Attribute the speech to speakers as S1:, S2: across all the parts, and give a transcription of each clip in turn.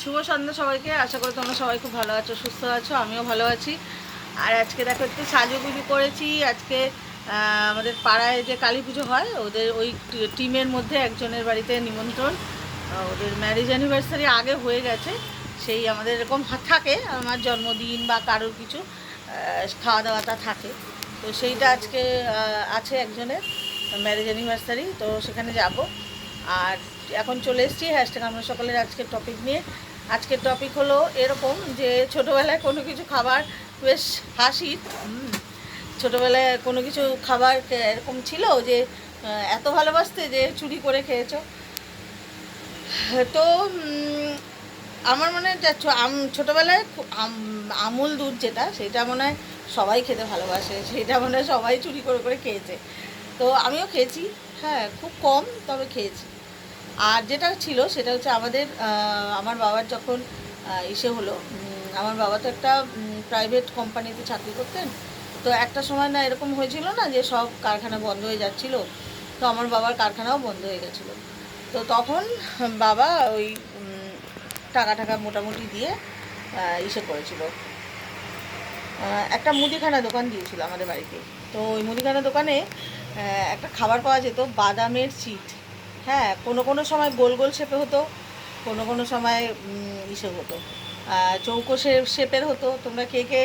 S1: শুভ সন্ধ্যা সবাইকে। আশা করি তোমরা সবাই খুব ভালো আছো, সুস্থ আছো, আমিও ভালো আছি। আর আজকে দেখো, একটু সাজুগুজু করেছি। আজকে আমাদের পাড়ায় যে কালী পুজো হয়, ওদের ওই টিমের মধ্যে একজনের বাড়িতে নিমন্ত্রণ। ওদের ম্যারেজ অ্যানিভার্সারি আগে হয়ে গেছে। সেই আমাদের এরকম থাকে, আমার জন্মদিন বা কারোর কিছু খাওয়া দাওয়াটা থাকে। তো সেইটা আজকে আছে একজনের ম্যারেজ অ্যানিভার্সারি তো সেখানে যাব। আর এখন চলে এসেছি হ্যাশট্যাগ আমরা সকলের আজকের টপিক নিয়ে। আজকের টপিক হলো এরকম যে ছোটোবেলায় কোনো কিছু খাবার বেশ হাসির ছোটোবেলায় কোনো কিছু খাবার এরকম ছিল যে এত ভালোবাসতে যে চুরি করে খেয়েছো? তো আমার মনে হয় আম, ছোটোবেলায় আমুল দুধ যেটা, সেটা মনে হয় সবাই খেতে ভালোবাসে, সেটা মনে হয় সবাই চুরি করে করে খেয়েছে। তো আমিও খেয়েছি হ্যাঁ খুব কম, তবে খেয়েছি। আর যেটা ছিল, সেটা হচ্ছে আমাদের আমার বাবার যখন ইসে হলো আমার বাবা তো একটা প্রাইভেট কোম্পানিতে চাকরি করতেন। তো একটা সময় না এরকম হয়েছিল না যে সব কারখানা বন্ধ হয়ে যাচ্ছিল, তো আমার বাবার কারখানাও বন্ধ হয়ে গেছিল। তো তখন বাবা ওই টাকা টাকা মোটামুটি দিয়ে ইসে করেছিল। একটা মুদিখানা দোকান দিয়েছিল আমাদের বাড়িতে। তো ওই মুদিখানা দোকানে একটা খাবার পাওয়া যেত, বাদামের চিট হ্যাঁ কোনো কোনো সময় গোল গোল শেপে হতো, কোনো কোনো সময় ইসে হতো। চৌকো শেপের হতো। তোমরা কে কে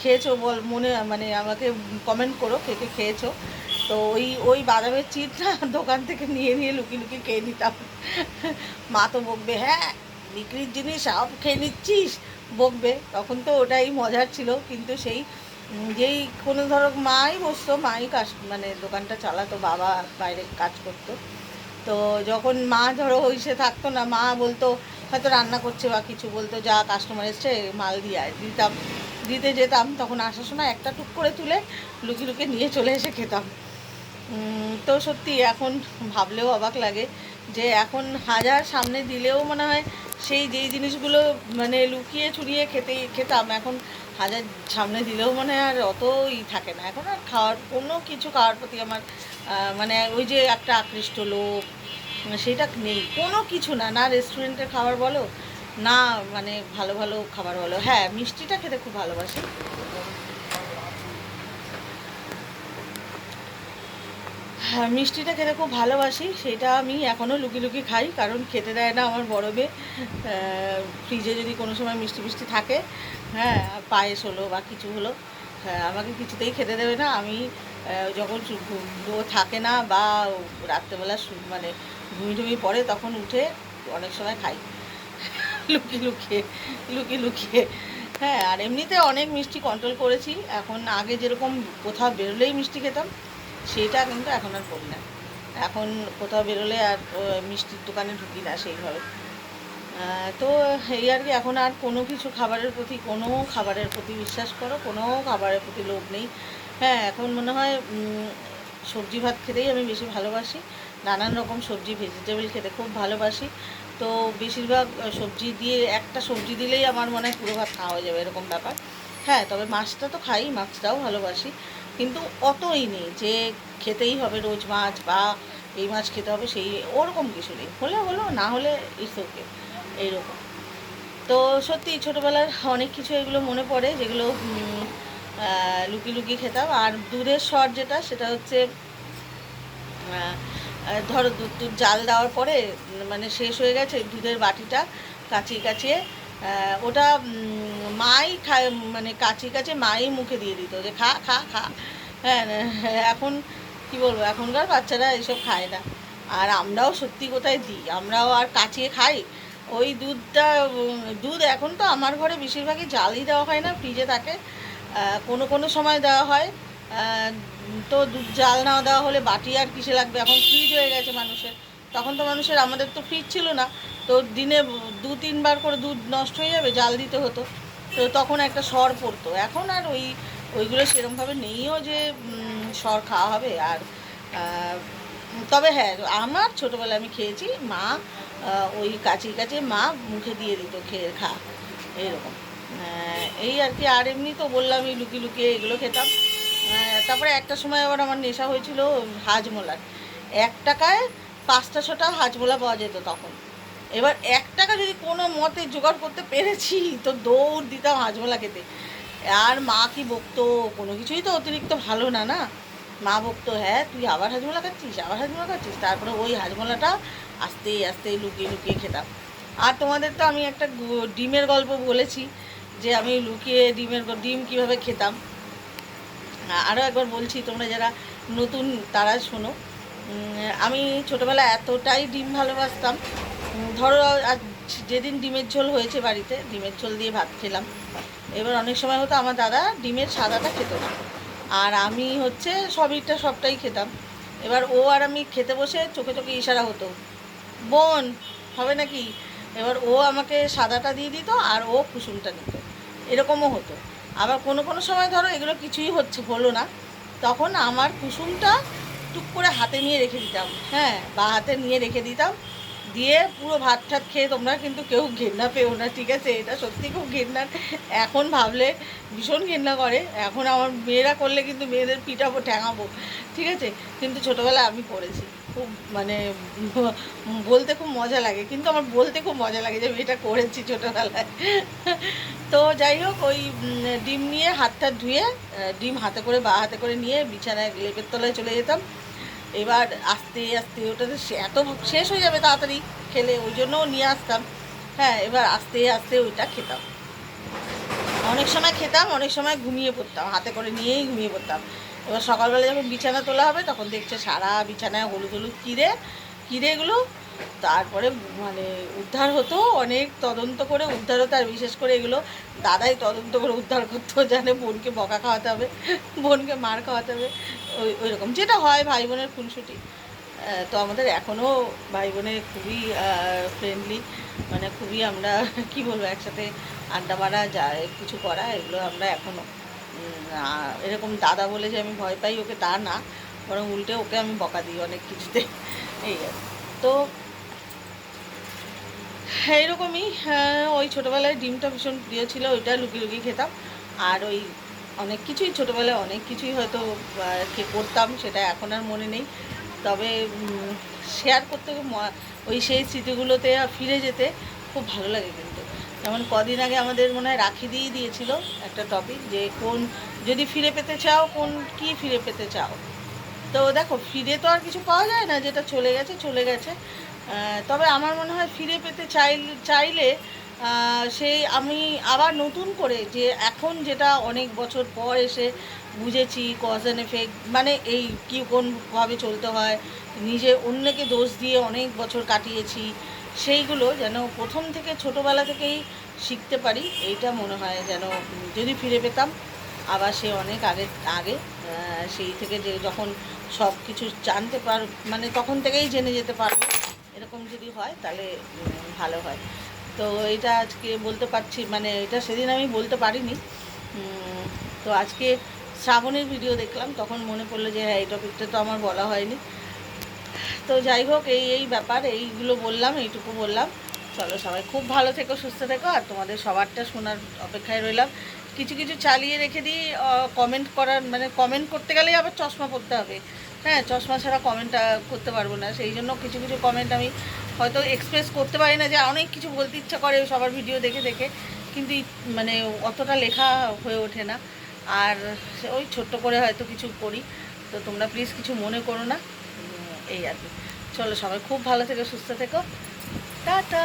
S1: খেয়েছো বল, মনে মানে আমাকে কমেন্ট করো কে কে খেয়েছো। তো ওই ওই বাদামের চিটটা দোকান থেকে নিয়ে নিয়ে লুকিয়ে লুকিয়ে খেয়ে নিতাম। মা তো বকবে হ্যাঁ বিক্রির জিনিস সব খেয়ে নিচ্ছিস? বকবে। তখন তো ওটাই মজার ছিল। কিন্তু সেই যেই কোনো ধরো মাই বসতো, মাই কাজ মানে দোকানটা চালাতো, বাবা বাইরে কাজ করতো। তো যখন মা ধরো সে থাকতো না, মা বলতো, হয়তো রান্না করছে বা কিছু, বলতো, যা কাস্টমার এসছে, মাল দিয়ে আয়। দিতাম, দিতে যেতাম, তখন আসার সময় একটা টুক করে তুলে লুকিয়ে লুকিয়ে নিয়ে চলে এসে খেতাম। তো সত্যি এখন ভাবলেও অবাক লাগে যে এখন হাজার সামনে দিলেও মনে হয় সেই যেই জিনিসগুলো মানে লুকিয়ে চুরিয়ে খেতে, খেতাম, এখন হাজার সামনে দিলেও মনে হয় আর অতই থাকে না। এখন আর খাওয়ার কোনো কিছু খাওয়ার প্রতি আমার মানে ওই যে একটা আকৃষ্ট লোক, সেটা নেই। কোনো কিছু না। না রেস্টুরেন্টের খাবার বলো, না মানে ভালো ভালো খাবার বলো। হ্যাঁ মিষ্টিটা খেতে খুব ভালোবাসি। হ্যাঁ মিষ্টিটা খেতে খুব ভালোবাসি। সেটা আমি এখনও লুকিয়ে লুকিয়ে খাই, কারণ খেতে দেয় না আমার মেয়ে। ফ্রিজে যদি কোনো সময় মিষ্টি মিষ্টি থাকে হ্যাঁ পায়েস হলো বা কিছু হলো হ্যাঁ আমাকে কিছুতেই খেতে দেবে না। আমি যখন ও থাকে না বা রাত্রেবেলা মানে ঘুমি টুমি পড়ে, তখন উঠে অনেক সময় খাই। লুকিয়ে লুকিয়ে লুকিয়ে লুকিয়ে। হ্যাঁ আর এমনিতে অনেক মিষ্টি কন্ট্রোল করেছি। এখন আগে যেরকম কোথাও বেরোলেই মিষ্টি খেতাম, সেটা কিন্তু এখন আর করি না। এখন কোথাও বেরোলে আর মিষ্টির দোকানে ঢুকি না সেইভাবে। তো এই আর কি, এখন আর কোনো কিছু খাবারের প্রতি, কোনো খাবারের প্রতি বিশ্বাস করো, কোনো খাবারের প্রতি লোভ নেই। হ্যাঁ এখন মনে হয় সবজি ভাত খেতেই আমি বেশি ভালোবাসি। নানান রকম সবজি ভেজিটেবল খেতে খুব ভালোবাসি। তো বেশিরভাগ সবজি দিয়ে, একটা সবজি দিলেই আমার মনে হয় পুরো ভাত খাওয়া হয়ে যাবে এরকম ব্যাপার। হ্যাঁ তবে মাছটা তো খাই, মাছটাও ভালোবাসি। কিন্তু অতই নেই যে খেতেই হবে রোজ মাছ বা এই মাছ খেতে হবে, সেই ওরকম কিছু নেই। হলে হলো, না হলে ইটস ওকে এইরকম। তো সত্যি ছোটোবেলার অনেক কিছু এগুলো মনে পড়ে, যেগুলো লুকিয়ে লুকিয়ে খেতাম। আর দুধের স্বর যেটা, সেটা হচ্ছে ধরো দুধ দুধ জাল দেওয়ার পরে মানে শেষ হয়ে গেছে দুধের বাটিটা কাচিয়ে কাচিয়ে। ওটা মাই খায় মানে কাচিয়ে কাচিয়ে মাই মুখে দিয়ে দিত যে খা খা খা। হ্যাঁ এখন কি বলব, এখনকার বাচ্চারা এসব খায় না। আর আমরাও সত্যি কোথায় দিই? আমরাও আর কাচিয়ে খাই। ওই দুধটা দুধ এখন তো আমার ঘরে বেশিরভাগই জালই দেওয়া হয় না, ফ্রিজে থাকে। কোনো কোনো সময় দেওয়া হয়। তো দুধ জাল না দেওয়া হলে বাটি আর কিসে লাগবে? এখন ফ্রিজ হয়ে গেছে মানুষের। তখন তো মানুষের আমাদের তো ফ্রিজ ছিল না। তো দিনে দু তিনবার করে দুধ নষ্ট হয়ে যাবে জাল দিতে হতো। তো তখন একটা সর পড়তো। এখন আর ওই ওইগুলো সেরমভাবে নেইও যে সর খাওয়া হবে। আর তবে হ্যাঁ আমার ছোটোবেলায় আমি খেয়েছি। মা ওই কাচি কাচি মা মুখে দিয়ে দিত খেয়ে খা। এইরকম আহ, এই আর কি, আর এমনি তো বললামই লুকিয়ে লুকিয়ে এগুলো খেতাম। তারপরে একটা সময় আবার আমার নেশা হয়েছিল হাজমোলার এক টাকায় পাঁচটা ছটা হাজমোলা পাওয়া যেত তখন। এবার এক টাকা যদি কোনো মতে জোগাড় করতে পেরেছি, তো দৌড় দিতাম হাজমোলা খেতে। আর মা কি বকতো? কোনো কিছুই তো অতিরিক্ত ভালো না না? মা বকতো হ্যাঁ তুই আবার হাজমোলা খাচ্ছিস, আবার হাজমোলা খাচ্ছিস? তারপরে ওই হাজমোলাটা আস্তে আস্তে লুকিয়ে লুকিয়ে খেতাম। আর তোমাদের তো আমি একটা ডিমের গল্প বলেছি। যে আমি লুকিয়ে ডিমের ডিম কীভাবে খেতাম। আরও একবার বলছি, তোমরা যারা নতুন তারা শোনো। আমি ছোটোবেলায় এতটাই ডিম ভালোবাসতাম। ধরো আজ যেদিন ডিমের ঝোল হয়েছে বাড়িতে, ডিমের ঝোল দিয়ে ভাত খেলাম। এবার অনেক সময় হতো আমার দাদা ডিমের সাদাটা খেত না। আর আমি হচ্ছে সবইটা সবটাই খেতাম। এবার ও আর আমি খেতে বসে চোখে চোখে ইশারা হতো, বোন, হবে নাকি? এবার ও আমাকে সাদাটা দিয়ে দিত আর ও কুসুমটা নিত। এরকমও হতো। আবার কোনো কোনো সময় ধরো এগুলো কিছুই হচ্ছে, হলো না। তখন আমার কুসুমটা টুক করে হাতে নিয়ে রেখে দিতাম। হ্যাঁ বা হাতে নিয়ে রেখে দিতাম। দিয়ে পুরো ভাত ঠাত খেয়ে তোমরা কিন্তু কেউ ঘেন্না পেও না, ঠিক আছে? এটা সত্যি খুব ঘেন্নার। এখন ভাবলে ভীষণ ঘেন্না করে। এখন আমার মেয়েরা করলে কিন্তু মেয়েদের পিঠাবো ঠ্যাঙাবো, ঠিক আছে? কিন্তু ছোটোবেলায় আমি করেছি। খুব মানে বলতে খুব মজা লাগে। কিন্তু আমার বলতে খুব মজা লাগে যে আমি এটা করেছি ছোটোবেলায়। তো যাই হোক, ওই ডিম নিয়ে হাত হাতটা ধুয়ে ডিম হাতে করে বা হাতে করে নিয়ে বিছানায় লেপের তলায় চলে যেতাম। এবার আস্তে আস্তে ওটা তো এত শেষ হয়ে যাবে তাড়াতাড়ি খেলে, ওই জন্যও নিয়ে আসতাম। হ্যাঁ এবার আস্তে আস্তে ওইটা খেতাম। অনেক সময় খেতাম, অনেক সময় ঘুমিয়ে পড়তাম। হাতে করে নিয়েই ঘুমিয়ে পড়তাম। এবার সকালবেলা যখন বিছানা তোলা হবে, তখন দেখছে সারা বিছানায় হলুদ হলুদ কিরে, কিরেগুলো তারপরে মানে উদ্ধার হতো, অনেক তদন্ত করে উদ্ধার হতো, আর বিশেষ করে এগুলো দাদাই তদন্ত করে উদ্ধার করতো, জানে বোনকে বকা খাওয়াতে হবে, বোনকে মার খাওয়াতে হবে, ওই ওই রকম যেটা হয় ভাই বোনের খুনসুটি। তো আমাদের এখনও ভাই বোনের খুবই ফ্রেন্ডলি মানে খুবই আমরা, কি বলব, একসাথে আড্ডা মারা, যা কিছু করা, এগুলো আমরা এখনও এরকম দাদা বলে যে আমি ভয় পাই ওকে তা না, বরং উল্টে ওকে আমি বকা দিই অনেক কিছুতে। এই তো এইরকমই হ্যাঁ, ওই ছোটোবেলায় ডিমটা ভীষণ প্রিয় ছিল ওইটা লুকিয়ে লুকিয়ে খেতাম। আর ওই অনেক কিছুই ছোটোবেলায় অনেক কিছুই হয়তো করতাম সেটা এখন আর মনে নেই। তবে শেয়ার করতে ওই সেই স্মৃতিগুলোতে ফিরে যেতে খুব ভালো লাগে কিন্তু। যেমন কদিন আগে আমাদের মনে হয় রাখি দিয়ে দিয়েছিল একটা টপিক যে কোন যদি ফিরে পেতে চাও কোন কি ফিরে পেতে চাও? তো দেখো ফিরে তো আর কিছু পাওয়া যায় না যেটা চলে গেছে চলে গেছে। তবে আমার মনে হয় ফিরে পেতে চাই চাইলে সেই আমি আবার নতুন করে যে এখন যেটা অনেক বছর পর এসে বুঝেছি কজ অ্যান্ড এফেক্ট মানে এই কি কোনভাবে চলতে হয়, নিজে অন্যকে দোষ দিয়ে অনেক বছর কাটিয়েছি, সেইগুলো যেন প্রথম থেকে ছোটোবেলা থেকেই শিখতে পারি, এইটা মনে হয় যেন যদি ফিরে পেতাম, আবার সে অনেক আগে আগে সেই থেকে যে যখন সব কিছু জানতে পার মানে তখন থেকেই জেনে যেতে পারব। এরকম যদি হয়, তাহলে ভালো হয়। তো এটা আজকে বলতে পারছি মানে এটা সেদিন আমি বলতে পারিনি। তো আজকে শ্রাবণের ভিডিও দেখলাম, তখন মনে পড়ল যে হ্যাঁ এই টপিকটা তো আমার বলা হয়নি। তো যাই হোক, এই এই ব্যাপার, এইগুলো বললাম, এইটুকু বললাম। চলো সবাই খুব ভালো থেকো, সুস্থ থেকো, আর তোমাদের সবারটা শোনার অপেক্ষায় রইলাম। কিছু কিছু চালিয়ে রেখে দিই কমেন্ট করার মানে কমেন্ট করতে গেলেই আবার চশমা পরতে হবে। হ্যাঁ চশমা ছাড়া কমেন্টটা করতে পারব না। সেই জন্য কিছু কিছু কমেন্ট আমি হয়তো এক্সপ্রেস করতে পারি না যে অনেক কিছু বলতে ইচ্ছা করে সবার ভিডিও দেখে দেখে। কিন্তু মানে অতটা লেখা হয়ে ওঠে না। আর ওই ছোট্ট করে হয়তো কিছু করি। তো তোমরা প্লিজ কিছু মনে করো না। এই আর কি। চলো সবাই খুব ভালো থেকো, সুস্থ থেকো। টাটা!